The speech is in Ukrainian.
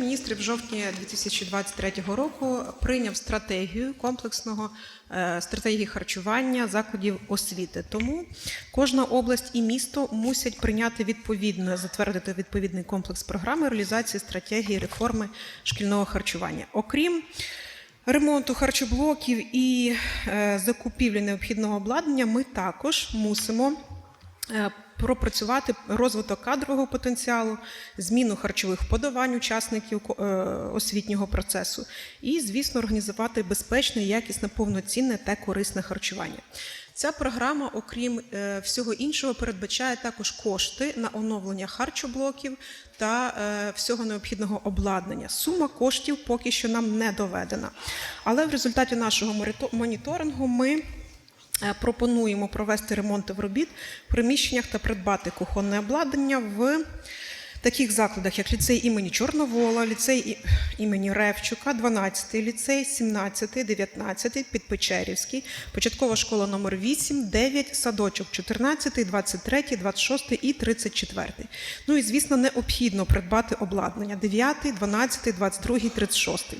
міністрів в жовтні 2023 року прийняв стратегію комплексного е, стратегії харчування закладів освіти. Тому кожна область і місто мусять прийняти відповідно, затвердити відповідний комплекс програми реалізації стратегії реформи шкільного харчування. Окрім ремонту харчоблоків і е, закупівлі необхідного обладнання, ми також мусимо пропрацювати розвиток кадрового потенціалу, зміну харчових подавань учасників е, освітнього процесу і, звісно, організувати безпечне, якісне, повноцінне та корисне харчування. Ця програма, окрім е, всього іншого, передбачає також кошти на оновлення харчоблоків та е, всього необхідного обладнання. Сума коштів поки що нам не доведена. Але в результаті нашого моніторингу ми Е, Пропонуємо провести ремонти в робіт в приміщеннях та придбати кухонне обладнання в таких закладах, як ліцей імені Чорновола, ліцей імені Ревчука, 12 ліцей, 17, 19, Підпечерівський, початкова школа номер 8, 9, садочок 14, 23, 26 і 34. Ну і звісно, необхідно придбати обладнання 9, 12, 22, 36.